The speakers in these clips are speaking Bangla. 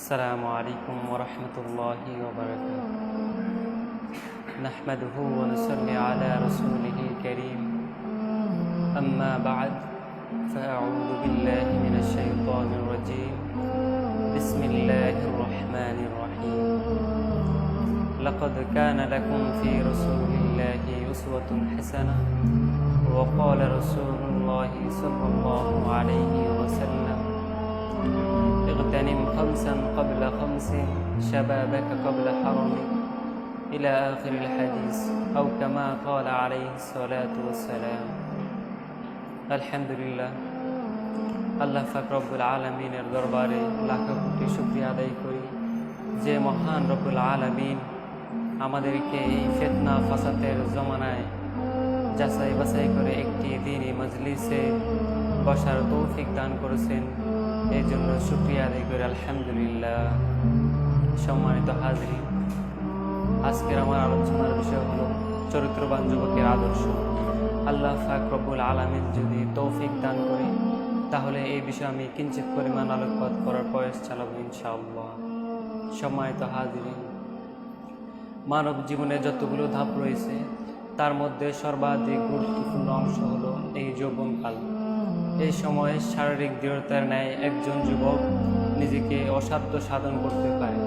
السلام عليكم ورحمة الله وبركاته. نحمده ونصلي على رسوله الكريم. أما بعد فأعوذ بالله من الشيطان الرجيم. بسم الله الرحمن الرحيم. لقد كان لكم في رسول الله أسوة حسنة وقال رسول الله صلى الله عليه وسلم اغتنم خمسا قبل خمس شبابك قبل حرمك إلى آخر الحديث أو كما قال عليه الصلاة والسلام الحمد لله আল্লাহ ফাকরবুল আলমিনের দরবারে লাখো কোটি শুক্রিয়া আদায় করি যে মহান রব্বুল আলমিন আমাদেরকে এই ফেতনা ফাসাতের জমানায় যাচাই বাছাই করে একটি দিনই মজলিসে বসার তৌফিক দান করেছেন এই জন্য শুক্রিয়া আদায় করি, আলহামদুলিল্লাহ। সম্মানিত হাজরি। আজকের আমার আলোচনার বিষয় হলো চরিত্রবান যুবকের আদর্শ। আল্লাহ ফাক রব্বুল আলমিন যদি তৌফিক দান করে, তাহলে এই বিষয়ে আমি কিঞ্চিত পরিমাণ আলোকপাত করার প্রয়াস চালাবো ইনশাআল্লাহ। সম্মানিত হাজরি, মানব জীবনে যতগুলো ধাপ রয়েছে, তার মধ্যে সর্বাধিক গুরুত্বপূর্ণ অংশ হলো এই যৌবনকাল। এই সময়ে শারীরিক দৃঢ়তার ন্যায় একজন যুবক নিজেকে অসাধ্য সাধন করতে পারে।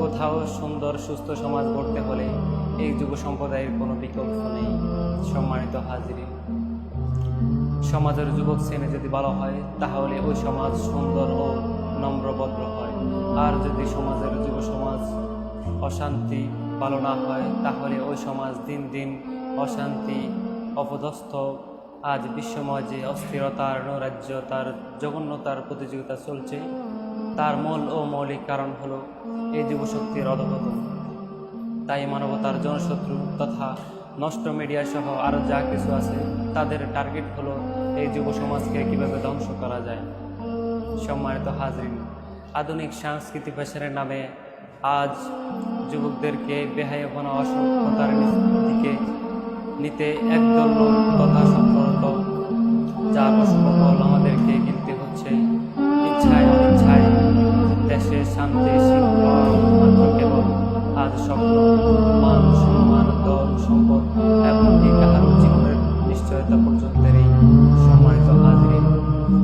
কোথাও সুন্দর, সুস্থ সমাজ গড়তে হলে এই যুব সম্প্রদায়ের কোনো বিকল্প নেই। সম্মানিত হাজিরি সমাজের যুবক শ্রেণি যদি ভালো হয়, তাহলে ওই সমাজ সুন্দর ও নম্রভদ্র হয়। আর যদি সমাজের যুব সমাজ অশান্তি ভালো না হয়, তাহলে ওই সমাজ দিন দিন অশান্তি, অপদস্থ আজ বিশ্বময় যে অস্থিরতার নৈরাজ্যতার জঘন্যতার প্রতিযোগিতা চলছে। তার মূল ও মৌলিক কারণ হলো এই যুবশক্তির অধপতন। তাই মানবতার জনশত্রু তথা নষ্ট মিডিয়া সহ আরও যা কিছু আছে, তাদের টার্গেট হলো এই যুব সমাজকে কীভাবে ধ্বংস করা যায়। সম্মানিত হাজরিন, আধুনিক সাংস্কৃতিক পেশারের নামে আজ যুবকদেরকে বেহায়াপনা, অসভ্যতার দিকে নিতে একদল লোক তথা সম্পর্ক আজ স্বপ্ন মান, সম্মান, দল, সম্পদ কাহার জীবনের নিশ্চয়তা এই সম্মানিত হাজিরি।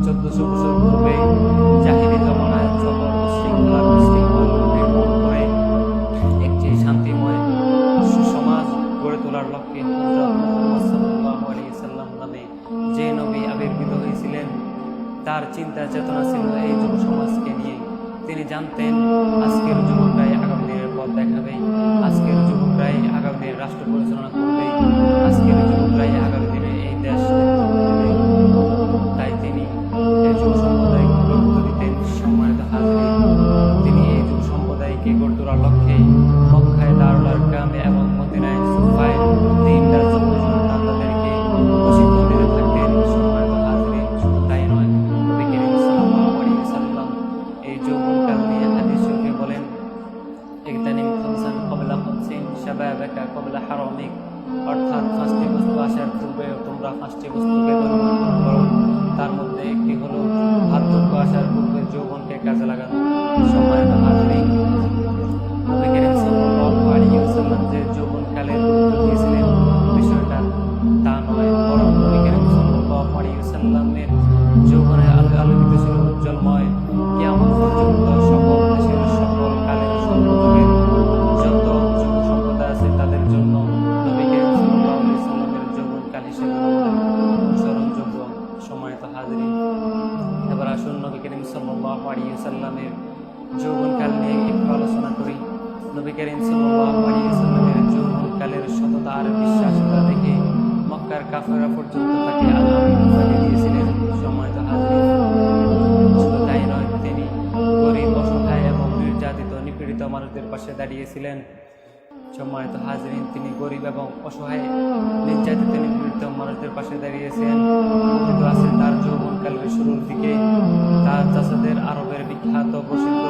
চোদ্দশো বছর পূর্বে শৃঙ্খলা বিশৃঙ্খল করে। একটি শান্তিময় সুসমাজ গড়ে তোলার লক্ষ্যে সাল্লাম যে নবী আবির্ভূত হয়েছিলেন, তার চিন্তা চেতনা ছিল এই যুব সমাজকে নিয়ে। তিনি জানতেন আজকের যুবকরাই পথ দেখাবে। আজকের যুবকরাই আগামী রাষ্ট্র পরিচালনা করবে। আজকের যুবকরাই আগামী ইগতানিম খামসান কবলা খামসিন শাবাবাকা কবলা হারামিক, অর্থাৎ পাঁচটি বস্তু আসার পূর্বে তোমরা পাঁচটি বস্তুকে করো তার মধ্যে একটি হলো বার্ধক্য আসার পূর্বে যৌবনকে কাজে লাগানো সম্মানিত হাজরিন নবী করিম সাল্লাল্লাহু আলাইহি ওয়াসাল্লাম যে যৌবনকালের গুরুত্ব দিয়েছিলেন, বিষয়টা তা নয়, বরং আলোকিত ছিল উজ্জ্বলময় করিম সাল্লামের যৌবনকালের আর বিশ্বাসতা দেখে মক্কার কাফেররা পর্যন্ত তাকে সম্মানিত হাজরিন, শুধু তিনি গরিব, অসহায় এবং নির্যাতিত, নিপীড়িত মানুষদের পাশে দাঁড়িয়েছিলেন। সম্মানিত হাজরিন, তিনি গরিব এবং অসহায়, নির্যাতিত, নিপীড়িত মানুষদের পাশে দাঁড়িয়েছেন। কথিত আছে তার যৌবনকালের শুরুর দিকে। তার চাষাদের আরবের বিখ্যাত, প্রসিদ্ধ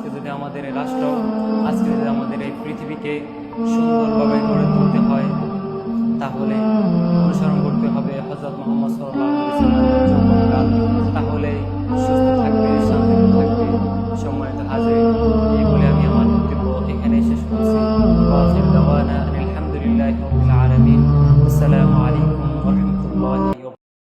আজকে যদি আমাদের এই রাষ্ট্র, আজকে যদি আমাদের এই পৃথিবীকে সুন্দরভাবে গড়ে তুলতে হয়, তাহলে অনুসরণ করতে হবে হজরত মোহাম্মদ সাল্লাহ তাহলে সুস্থ